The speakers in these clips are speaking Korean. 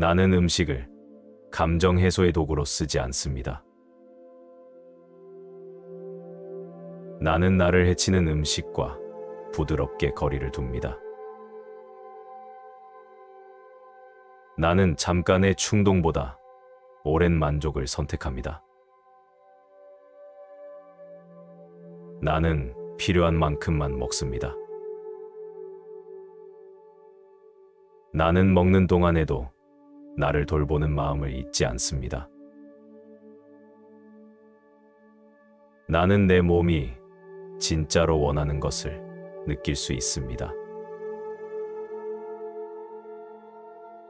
나는 음식을 감정 해소의 도구로 쓰지 않습니다. 나는 나를 해치는 음식과 부드럽게 거리를 둡니다. 나는 잠깐의 충동보다 오랜 만족을 선택합니다. 나는 필요한 만큼만 먹습니다. 나는 먹는 동안에도 나를 돌보는 마음을 잊지 않습니다. 나는 내 몸이 진짜로 원하는 것을 느낄 수 있습니다.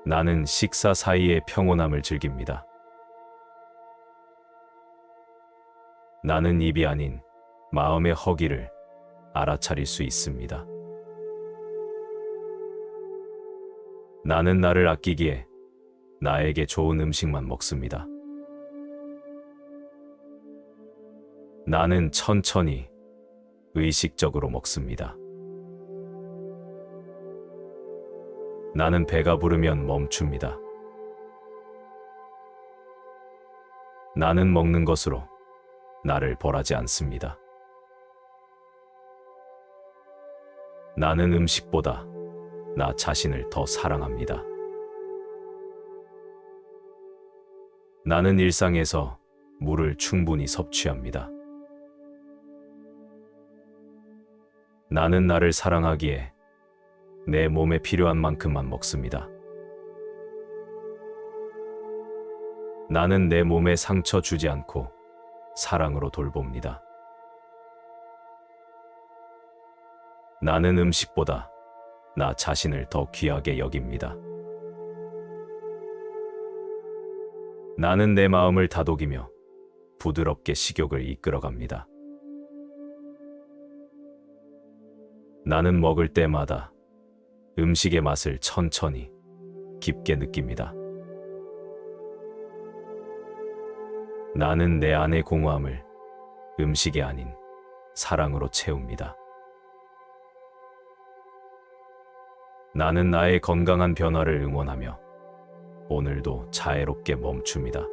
나는 식사 사이의 평온함을 즐깁니다. 나는 입이 아닌 마음의 허기를 알아차릴 수 있습니다. 나는 나를 아끼기에 나에게 좋은 음식만 먹습니다. 나는 천천히 의식적으로 먹습니다. 나는 배가 부르면 멈춥니다. 나는 먹는 것으로 나를 벌하지 않습니다. 나는 음식보다 나 자신을 더 사랑합니다. 나는 일상에서 물을 충분히 섭취합니다. 나는 나를 사랑하기에 내 몸에 필요한 만큼만 먹습니다. 나는 내 몸에 상처 주지 않고 사랑으로 돌봅니다. 나는 음식보다 나 자신을 더 귀하게 여깁니다. 나는 내 마음을 다독이며 부드럽게 식욕을 이끌어갑니다. 나는 먹을 때마다 음식의 맛을 천천히 깊게 느낍니다. 나는 내 안의 공허함을 음식이 아닌 사랑으로 채웁니다. 나는 나의 건강한 변화를 응원하며 오늘도 자애롭게 멈춥니다.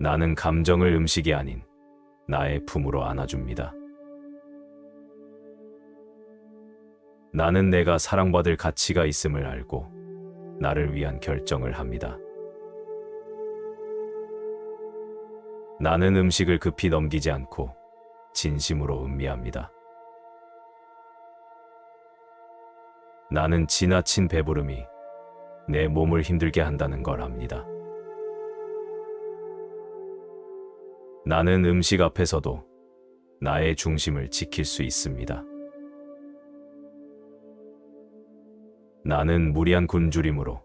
나는 감정을 음식이 아닌 나의 품으로 안아줍니다. 나는 내가 사랑받을 가치가 있음을 알고 나를 위한 결정을 합니다. 나는 음식을 급히 넘기지 않고 진심으로 음미합니다. 나는 지나친 배부름이 내 몸을 힘들게 한다는 걸 압니다. 나는 음식 앞에서도 나의 중심을 지킬 수 있습니다. 나는 무리한 굶주림으로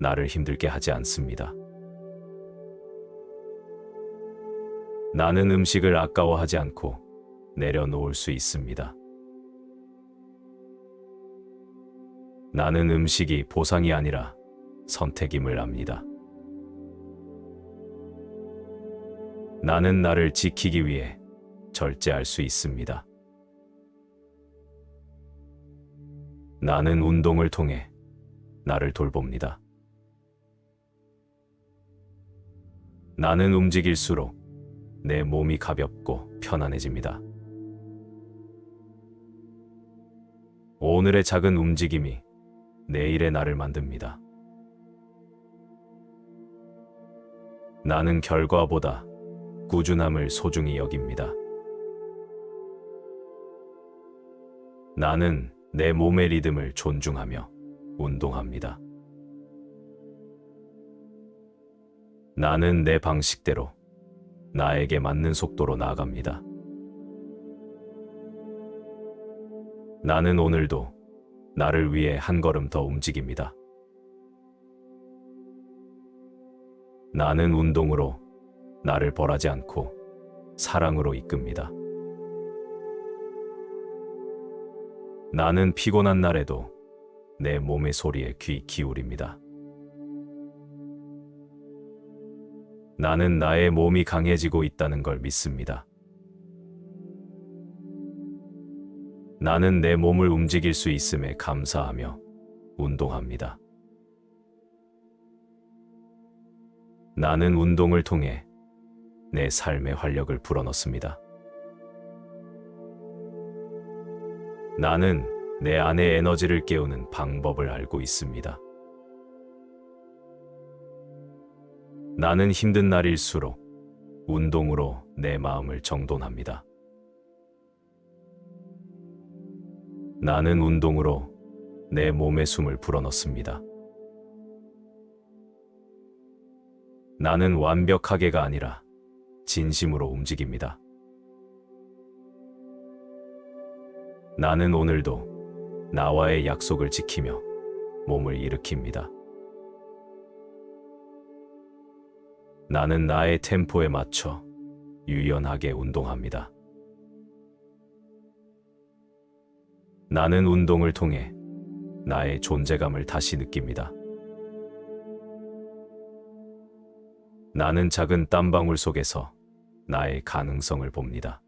나를 힘들게 하지 않습니다. 나는 음식을 아까워하지 않고 내려놓을 수 있습니다. 나는 음식이 보상이 아니라 선택임을 압니다. 나는 나를 지키기 위해 절제할 수 있습니다. 나는 운동을 통해 나를 돌봅니다. 나는 움직일수록 내 몸이 가볍고 편안해집니다. 오늘의 작은 움직임이 내일의 나를 만듭니다. 나는 결과보다 꾸준함을 소중히 여깁니다. 나는 내 몸의 리듬을 존중하며 운동합니다. 나는 내 방식대로 나에게 맞는 속도로 나아갑니다. 나는 오늘도 나를 위해 한 걸음 더 움직입니다. 나는 운동으로 나를 벌하지 않고 사랑으로 이끕니다. 나는 피곤한 날에도 내 몸의 소리에 귀 기울입니다. 나는 나의 몸이 강해지고 있다는 걸 믿습니다. 나는 내 몸을 움직일 수 있음에 감사하며 운동합니다. 나는 운동을 통해 내 삶의 활력을 불어넣습니다. 나는 내 안의 에너지를 깨우는 방법을 알고 있습니다. 나는 힘든 날일수록 운동으로 내 마음을 정돈합니다. 나는 운동으로 내 몸의 숨을 불어넣습니다. 나는 완벽하게가 아니라 진심으로 움직입니다. 나는 오늘도 나와의 약속을 지키며 몸을 일으킵니다. 나는 나의 템포에 맞춰 유연하게 운동합니다. 나는 운동을 통해 나의 존재감을 다시 느낍니다. 나는 작은 땀방울 속에서 나의 가능성을 봅니다.